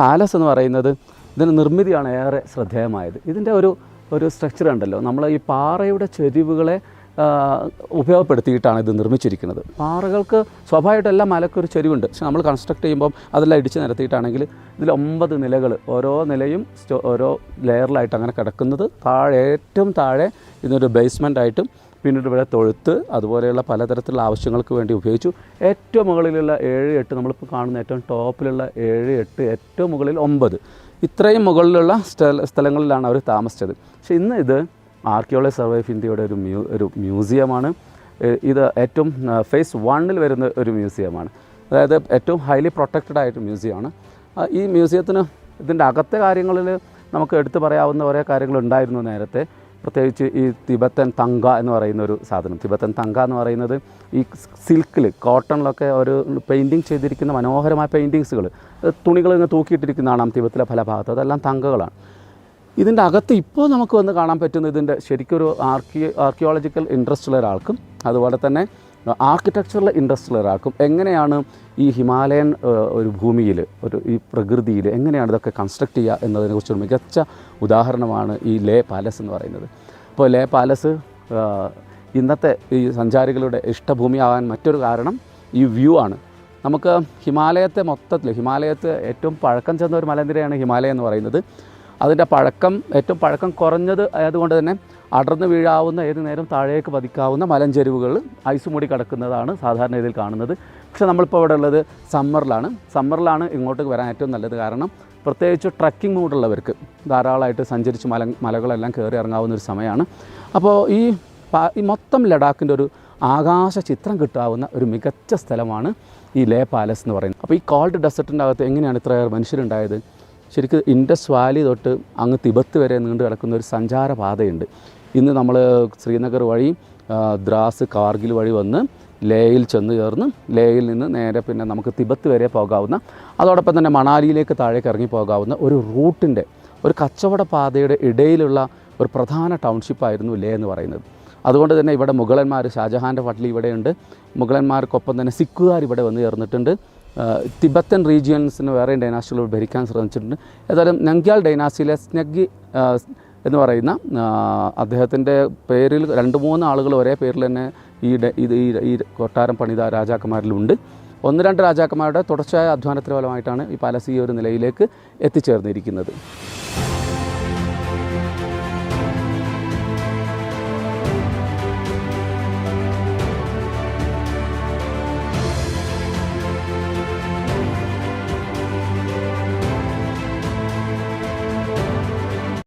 Palace എന്ന് പറയുന്നത് ഇതിന്റെ നിർമ്മിതിയാണ് ഏറെ ശ്രദ്ധേയമായത്. ഇതിന്റെ ഒരു ഒരു സ്ട്രക്ചർ ഉണ്ടല്ലോ. നമ്മൾ ഈ പാറയുടെ ചെരിവുകളെ ഉപയോഗപ്പെടുത്തിയിട്ടാണ് ഇത് നിർമ്മിച്ചിരിക്കുന്നത്. പാറകൾക്ക് സ്വാഭാവികമായിട്ടും എല്ലാ മലക്കൊരു ചെരിവുണ്ട്. പക്ഷെ നമ്മൾ കൺസ്ട്രക്ട് ചെയ്യുമ്പോൾ അതെല്ലാം ഇടിച്ച് നിരത്തിയിട്ടാണെങ്കിൽ ഇതിൽ ഒമ്പത് നിലകൾ ഓരോ നിലയും ഓരോ ലെയറിലായിട്ട് അങ്ങനെ കിടക്കുന്നത്. താഴെ ഏറ്റവും താഴെ ഇതിനൊരു ബേസ്മെന്റ് ആയിട്ടും പിന്നീട് ഇവിടെ തൊഴുത്ത് അതുപോലെയുള്ള പലതരത്തിലുള്ള ആവശ്യങ്ങൾക്ക് വേണ്ടി ഉപയോഗിച്ചു. ഏറ്റവും മുകളിലുള്ള ഏഴ് എട്ട് നമ്മളിപ്പോൾ കാണുന്ന ഏറ്റവും ടോപ്പിലുള്ള ഏഴ് എട്ട് ഏറ്റവും മുകളിൽ ഒമ്പത്. ഇത്രയും മുകളിലുള്ള സ്ഥല സ്ഥലങ്ങളിലാണ് അവർ താമസിച്ചത്. പക്ഷേ ഇന്ന് ഇത് ആർക്കിയോളജി സർവേ ഓഫ് ഇന്ത്യയുടെ ഒരു മ്യൂ ഒരു മ്യൂസിയമാണ് ഇത് ഏറ്റവും ഫേസ് വണ്ണിൽ വരുന്ന ഒരു മ്യൂസിയമാണ് അതായത് ഏറ്റവും ഹൈലി പ്രൊട്ടക്റ്റഡ് ആയിട്ട് മ്യൂസിയമാണ് ഈ മ്യൂസിയത്തിന് ഇതിന്റെ അകത്തെ കാര്യങ്ങളിൽ നമുക്ക് എടുത്തു പറയാവുന്ന കുറേ കാര്യങ്ങളുണ്ടായിരുന്നു നേരത്തെ. പ്രത്യേകിച്ച് ഈ തിബത്തൻ തങ്ക എന്ന് പറയുന്ന ഒരു സാധനം. തിബത്തൻ തങ്ക എന്ന് പറയുന്നത് ഈ സിൽക്കിൽ കോട്ടണിലൊക്കെ ഒരു പെയിന്റിങ് ചെയ്തിരിക്കുന്ന മനോഹരമായ പെയിന്റിങ്സുകൾ തുണികൾ ഇങ്ങനെ തൂക്കിയിട്ടിരിക്കുന്നതാണ് തിബത്തിലെ പല ഭാഗത്ത്. അതെല്ലാം തങ്കകളാണ്. ഇതിന്റെ അകത്ത് ഇപ്പോൾ നമുക്ക് വന്ന് കാണാൻ പറ്റുന്ന ഇതിന്റെ ശരിക്കൊരു ആർക്കി ആർക്കിയോളജിക്കൽ ഇൻട്രസ്റ്റ് ഉള്ള ഒരാൾക്കും അതുപോലെ തന്നെ ആർക്കിടെക്ചറൽ ഒരാൾക്കും എങ്ങനെയാണ് ഈ ഹിമാലയൻ ഒരു ഭൂമിയിൽ ഒരു ഈ പ്രകൃതിയിൽ എങ്ങനെയാണ് ഇതൊക്കെ കൺസ്ട്രക്റ്റ് ചെയ്യുക എന്നതിനെക്കുറിച്ചൊരു മികച്ച ഉദാഹരണമാണ് ഈ ലേ പാലസ് എന്ന് പറയുന്നത്. അപ്പോൾ ലേ പാലസ് ഇന്നത്തെ ഈ സഞ്ചാരികളുടെ ഇഷ്ടഭൂമിയാകാൻ മറ്റൊരു കാരണം ഈ വ്യൂ ആണ്. നമുക്ക് ഹിമാലയത്തെ മൊത്തത്തിൽ ഹിമാലയത്തെ ഏറ്റവും പഴക്കം ചെന്ന ഒരു മലനിരയാണ് ഹിമാലയം എന്ന് പറയുന്നത്. അതിന്റെ പഴക്കം ഏറ്റവും പഴക്കം കുറഞ്ഞത് ആയതുകൊണ്ട് തന്നെ അടർന്നു വീഴാവുന്ന ഏത് നേരം താഴേക്ക് പതിക്കാവുന്ന മലഞ്ചെരുവുകൾ ഐസ് മൂടി കിടക്കുന്നതാണ് സാധാരണ ഇതിൽ കാണുന്നത്. പക്ഷേ നമ്മളിപ്പോൾ ഇവിടെ ഉള്ളത് സമ്മറിലാണ്. സമ്മറിലാണ് ഇങ്ങോട്ട് വരാൻ ഏറ്റവും നല്ലത് കാരണം പ്രത്യേകിച്ച് ട്രക്കിംഗ് മൂഡുള്ളവർക്ക് ധാരാളമായിട്ട് സഞ്ചരിച്ച് മല മലകളെല്ലാം കയറി ഇറങ്ങാവുന്ന ഒരു സമയമാണ്. അപ്പോൾ ഈ ഈ മൊത്തം ലഡാക്കിന്റെ ഒരു ആകാശ ചിത്രം കിട്ടാവുന്ന ഒരു മികച്ച സ്ഥലമാണ് ഈ ലേ പാലസ് എന്ന് പറയുന്നത്. അപ്പോൾ ഈ കോൾഡ് ഡെസർട്ടിന്റെ അകത്ത് എങ്ങനെയാണ് ഇത്രയേറെ മനുഷ്യരുണ്ടായത്? ശരിക്കും ഇൻഡസ് വാലി തൊട്ട് അങ്ങ് തിബത്ത് വരെ നീണ്ടു കിടക്കുന്ന ഒരു സഞ്ചാരപാതയുണ്ട്. ഇന്ന് നമ്മൾ ശ്രീനഗർ വഴി ദ്രാസ് കാർഗിൽ വഴി വന്ന് ലേയിൽ ചെന്ന് ചേർന്ന് ലേയിൽ നിന്ന് നേരെ പിന്നെ നമുക്ക് തിബത്ത് വരെ പോകാവുന്ന അതോടൊപ്പം തന്നെ മണാലിയിലേക്ക് താഴേക്ക് ഇറങ്ങി പോകാവുന്ന ഒരു റൂട്ടിന്റെ ഒരു കച്ചവട പാതയുടെ ഇടയിലുള്ള ഒരു പ്രധാന ടൗൺഷിപ്പായിരുന്നു ലേ എന്ന് പറയുന്നത്. അതുകൊണ്ട് തന്നെ ഇവിടെ മുഗളന്മാർ ഷാജഹാന്റെ പട്ടിൽ ഇവിടെയുണ്ട്. മുഗളന്മാർക്കൊപ്പം തന്നെ സിക്കുകാർ ഇവിടെ വന്ന് ചേർന്നിട്ടുണ്ട്. തിബത്തൻ റീജിയൻസിന് വേറെയും ഡൈനാസ്റ്റികൾ ഭരിക്കാൻ ശ്രമിച്ചിട്ടുണ്ട്. ഏതായാലും നങ്ക്യാൽ ഡൈനാസ്റ്റിയിലെ സ്നഗ്ഗി എന്ന് പറയുന്ന അദ്ദേഹത്തിന്റെ പേരിൽ രണ്ട് മൂന്ന് ആളുകൾ ഒരേ പേരിൽ തന്നെ ഈ ഇത് ഈ ഈ കൊട്ടാരം പണിത രാജാക്കന്മാരിലുണ്ട്. ഒന്ന് രണ്ട് രാജാക്കന്മാരുടെ തുടർച്ചയായ അധ്വാനത്തിന് ഫലമായിട്ടാണ് ഈ പാലസ് ഈ ഒരു നിലയിലേക്ക് എത്തിച്ചേർന്നിരിക്കുന്നത്.